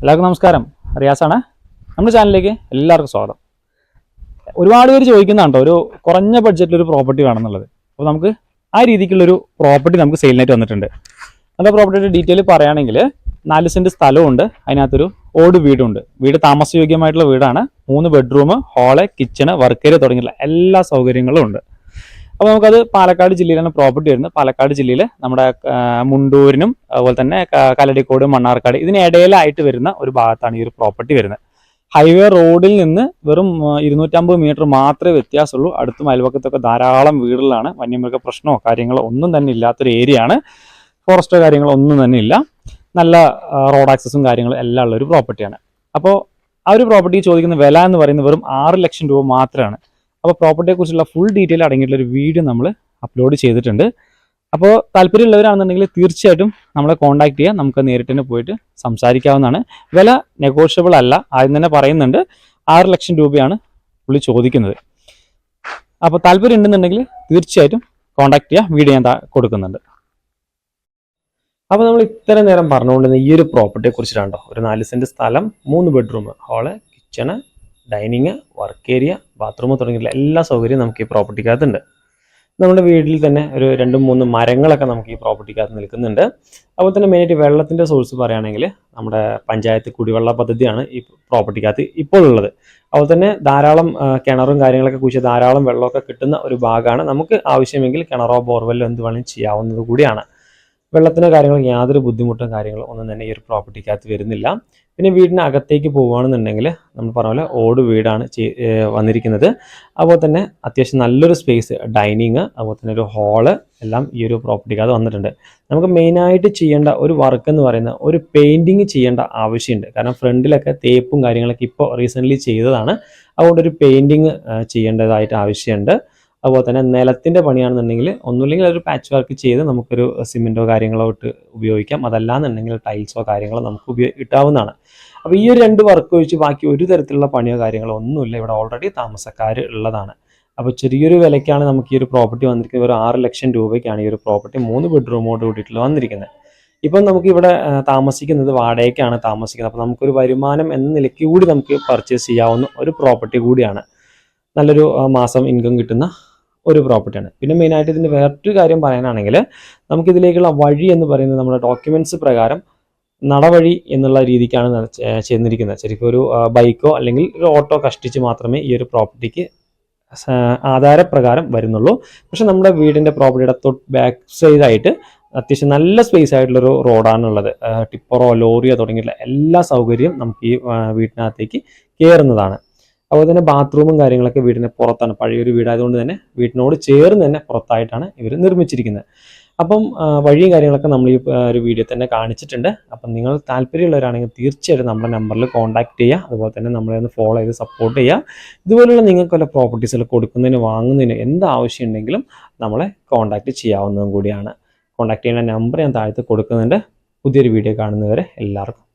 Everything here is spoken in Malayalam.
എല്ലാവർക്കും നമസ്കാരം. റിയാസാണ്. നമ്മുടെ ചാനലിലേക്ക് എല്ലാവർക്കും സ്വാഗതം. ഒരുപാട് പേര് ചോദിക്കുന്നതാണ് ഒരു കുറഞ്ഞ ബഡ്ജറ്റിൽ ഒരു പ്രോപ്പർട്ടി വേണമെന്നുള്ളത്. അപ്പോൾ നമുക്ക് ആ രീതിക്കുള്ളൊരു പ്രോപ്പർട്ടി നമുക്ക് സെയിലിനായിട്ട് വന്നിട്ടുണ്ട്. നമ്മുടെ പ്രോപ്പർട്ടിയുടെ ഡീറ്റെയിൽ പറയുകയാണെങ്കിൽ നാല് സെന്റ് സ്ഥലമുണ്ട് അതിനകത്തൊരു ഓട് വീടുണ്ട്. വീട് താമസയോഗ്യമായിട്ടുള്ള വീടാണ്. മൂന്ന് ബെഡ്റൂം ഹാൾ കിച്ചണ് വർക്കേരിയ തുടങ്ങിയുള്ള എല്ലാ സൗകര്യങ്ങളും ഉണ്ട്. അപ്പോൾ നമുക്കത് പാലക്കാട് ജില്ലയിലാണ് പ്രോപ്പർട്ടി വരുന്നത്. പാലക്കാട് ജില്ലയിൽ നമ്മുടെ മുണ്ടൂരിനും അതുപോലെ തന്നെ കലടിക്കോട് മണ്ണാർക്കാട് ഇതിനിടയിലായിട്ട് വരുന്ന ഒരു ഭാഗത്താണ് ഈ ഒരു പ്രോപ്പർട്ടി വരുന്നത്. ഹൈവേ റോഡിൽ നിന്ന് വെറും ഇരുന്നൂറ്റമ്പത് മീറ്റർ മാത്രമേ വ്യത്യാസമുള്ളൂ. അടുത്തും അയൽവക്കത്തൊക്കെ ധാരാളം വീടുകളാണ്. വന്യമൃഗ പ്രശ്നമോ കാര്യങ്ങളോ ഒന്നും തന്നെ ഇല്ലാത്തൊരു ഏരിയ ആണ്. ഫോറസ്റ്റോ കാര്യങ്ങളോ ഒന്നും തന്നെ ഇല്ല. നല്ല റോഡ് ആക്സസും കാര്യങ്ങളും എല്ലാം ഉള്ള ഒരു പ്രോപ്പർട്ടിയാണ് അപ്പോൾ ആ ഒരു പ്രോപ്പർട്ടി ചോദിക്കുന്ന വില എന്ന് പറയുന്നത് വെറും ആറ് ലക്ഷം രൂപ മാത്രമാണ്. അപ്പോൾ പ്രോപ്പർട്ടിയെ കുറിച്ചുള്ള ഫുൾ ഡീറ്റെയിൽ അടങ്ങിയിട്ടുള്ള ഒരു വീഡിയോ നമ്മൾ അപ്ലോഡ് ചെയ്തിട്ടുണ്ട്. അപ്പോൾ താല്പര്യമുള്ളവരാണെന്നുണ്ടെങ്കിൽ തീർച്ചയായിട്ടും നമ്മളെ കോൺടാക്ട് ചെയ്യുക നമുക്ക് നേരിട്ട് തന്നെ പോയിട്ട് സംസാരിക്കാവുന്നതാണ്. വില നെഗോഷ്യബിൾ അല്ല. ആദ്യം തന്നെ പറയുന്നുണ്ട്. ആറ് ലക്ഷം രൂപയാണ് പുള്ളി ചോദിക്കുന്നത്. അപ്പോൾ താല്പര്യം ഉണ്ടെന്നുണ്ടെങ്കിൽ തീർച്ചയായിട്ടും കോൺടാക്ട് ചെയ്യുക വീഡിയോ ഞാൻ കൊടുക്കുന്നുണ്ട്. അപ്പോൾ നമ്മൾ ഇത്രയും നേരം പറഞ്ഞുകൊണ്ടിരുന്ന ഈ ഒരു പ്രോപ്പർട്ടിയെ കുറിച്ചിട്ടാണ് ട്ടോ. ഒരു നാല് സെന്റ് സ്ഥലം മൂന്ന് bedroom hall kitchen dining work area bathroom തുടങ്ങിയിട്ടുള്ള എല്ലാ സൗകര്യവും നമുക്ക് ഈ പ്രോപ്പർട്ടിക്കകത്തുണ്ട് നമ്മുടെ വീട്ടിൽ തന്നെ ഒരു രണ്ടും മൂന്ന് മരങ്ങളൊക്കെ നമുക്ക് ഈ പ്രോപ്പർട്ടിക്കകത്ത് നിൽക്കുന്നുണ്ട്. അതുപോലെ തന്നെ മെയിനായിട്ട് വെള്ളത്തിന്റെ സോഴ്സ് പറയുകയാണെങ്കിൽ നമ്മുടെ പഞ്ചായത്ത് കുടിവെള്ള പദ്ധതിയാണ് ഈ പ്രോപ്പർട്ടിക്കകത്ത് ഇപ്പോൾ ഉള്ളത്. അതുപോലെ തന്നെ ധാരാളം കിണറും കാര്യങ്ങളൊക്കെ കുഴിച്ച് ധാരാളം വെള്ളമൊക്കെ കിട്ടുന്ന ഒരു ഭാഗമാണ് നമുക്ക് ആവശ്യമെങ്കിൽ കിണറോ ബോർവെല്ലോ എന്ത് വേണമെങ്കിലും ചെയ്യാവുന്നത് കൂടിയാണ്. വെള്ളത്തിനോ കാര്യങ്ങളോ യാതൊരു ബുദ്ധിമുട്ടും കാര്യങ്ങളും ഒന്നും തന്നെ ഈ ഒരു പ്രോപ്പർട്ടിക്കകത്ത് വരുന്നില്ല. പിന്നെ വീടിന് അകത്തേക്ക് പോവുകയാണെന്നുണ്ടെങ്കിൽ നമ്മൾ പറഞ്ഞ പോലെ ഓട് വീടാണ് വന്നിരിക്കുന്നത്. അതുപോലെ തന്നെ അത്യാവശ്യം നല്ലൊരു സ്പേസ് ഡൈനിങ് അതുപോലെ തന്നെ ഒരു ഹാൾ എല്ലാം ഈ ഒരു പ്രോപ്പർട്ടിക്കകത്ത് വന്നിട്ടുണ്ട്. നമുക്ക് മെയിനായിട്ട് ചെയ്യേണ്ട ഒരു വർക്ക് എന്ന് പറയുന്നത് ഒരു പെയിന്റിങ് ചെയ്യേണ്ട ആവശ്യമുണ്ട്. കാരണം ഫ്രണ്ടിലൊക്കെ തേപ്പും കാര്യങ്ങളൊക്കെ ഇപ്പോൾ റീസെന്റ്ലി ചെയ്തതാണ്. അതുകൊണ്ട് ഒരു പെയിന്റിങ് ചെയ്യേണ്ടതായിട്ട് ആവശ്യമുണ്ട്. അതുപോലെ തന്നെ നിലത്തിന്റെ പണിയാണെന്നുണ്ടെങ്കിൽ ഒന്നുമില്ലെങ്കിൽ ഒരു പാച്ച് വർക്ക് ചെയ്ത് നമുക്കൊരു സിമെന്റോ കാര്യങ്ങളോ ഇട്ട് ഉപയോഗിക്കാം. അതല്ലാന്നുണ്ടെങ്കിൽ ടൈൽസോ കാര്യങ്ങളോ നമുക്ക് ഉപയോഗ ഇട്ടാവുന്നതാണ്. അപ്പോൾ ഈ ഒരു രണ്ട് വർക്ക് ഒഴിച്ച് ബാക്കി ഒരു തരത്തിലുള്ള പണിയോ കാര്യങ്ങളോ ഒന്നുമില്ല. ഇവിടെ ഓൾറെഡി താമസക്കാർ ഉള്ളതാണ്. അപ്പോൾ ചെറിയൊരു വിലയ്ക്കാണ് നമുക്ക് ഈ ഒരു പ്രോപ്പർട്ടി വന്നിരിക്കുന്നത്. ഒരു ആറ് ലക്ഷം രൂപയ്ക്കാണ് ഈ ഒരു പ്രോപ്പർട്ടി മൂന്ന് ബെഡ്റൂമോട് കൂടിയിട്ടുള്ള വന്നിരിക്കുന്നത്. ഇപ്പം നമുക്ക് ഇവിടെ താമസിക്കുന്നത് വാടകയ്ക്കാണ് താമസിക്കുന്നത്. അപ്പോൾ നമുക്കൊരു വരുമാനം എന്ന നിലയ്ക്ക് കൂടി നമുക്ക് പർച്ചേസ് ചെയ്യാവുന്ന ഒരു പ്രോപ്പർട്ടി കൂടിയാണ്. നല്ലൊരു മാസം ഇൻകം കിട്ടുന്ന ഒരു പ്രോപ്പർട്ടിയാണ് പിന്നെ മെയിനായിട്ട് ഇതിന്റെ വേറൊരു കാര്യം പറയാനാണെങ്കിൽ നമുക്കിതിലേക്കുള്ള വഴി എന്ന് പറയുന്നത് നമ്മുടെ ഡോക്യുമെന്റ്സ് പ്രകാരം നടവഴി എന്നുള്ള രീതിക്കാണ് ചെന്നിരിക്കുന്നത്. ശരിക്കും ഒരു ബൈക്കോ അല്ലെങ്കിൽ ഒരു ഓട്ടോ കഷ്ടിച്ച് മാത്രമേ ഈ ഒരു പ്രോപ്പർട്ടിക്ക് ആധാരപ്രകാരം വരുന്നുള്ളൂ. പക്ഷെ നമ്മുടെ വീടിന്റെ പ്രോപ്പർട്ടിയുടെ തൊട്ട് ബാക്ക് സൈഡായിട്ട് അത്യാവശ്യം നല്ല സ്പേസ് ആയിട്ടുള്ളൊരു റോഡാണുള്ളത് ടിപ്പറോ ലോറിയോ തുടങ്ങിയിട്ടുള്ള എല്ലാ സൗകര്യവും നമുക്ക് ഈ വീട്ടിനകത്തേക്ക് കയറുന്നതാണ് അതുപോലെ തന്നെ ബാത്റൂമും കാര്യങ്ങളൊക്കെ വീടിന് പുറത്താണ്. പഴയൊരു വീടായതുകൊണ്ട് തന്നെ വീടിനോട് ചേർന്ന് തന്നെ പുറത്തായിട്ടാണ് ഇവർ നിർമ്മിച്ചിരിക്കുന്നത്. അപ്പം വഴിയും കാര്യങ്ങളൊക്കെ നമ്മൾ ഈ ഒരു വീഡിയോ തന്നെ കാണിച്ചിട്ടുണ്ട്. അപ്പം നിങ്ങൾ താല്പര്യമുള്ളവരാണെങ്കിൽ തീർച്ചയായിട്ടും നമ്മുടെ നമ്പറിൽ കോൺടാക്ട് ചെയ്യുക. അതുപോലെ തന്നെ നമ്മളെ ഒന്ന് ഫോളോ ചെയ്ത് സപ്പോർട്ട് ചെയ്യുക. ഇതുപോലുള്ള നിങ്ങൾക്ക് വല്ല പ്രോപ്പർട്ടീസിൽ കൊടുക്കുന്നതിന് വാങ്ങുന്നതിന് എന്ത് ആവശ്യം ഉണ്ടെങ്കിലും നമ്മളെ കോൺടാക്ട് ചെയ്യാവുന്നതും കൂടിയാണ്. കോൺടാക്ട് ചെയ്യുന്ന നമ്പർ ഞാൻ താഴത്ത് കൊടുക്കുന്നുണ്ട്. പുതിയൊരു വീഡിയോ കാണുന്നവരെ എല്ലാവർക്കും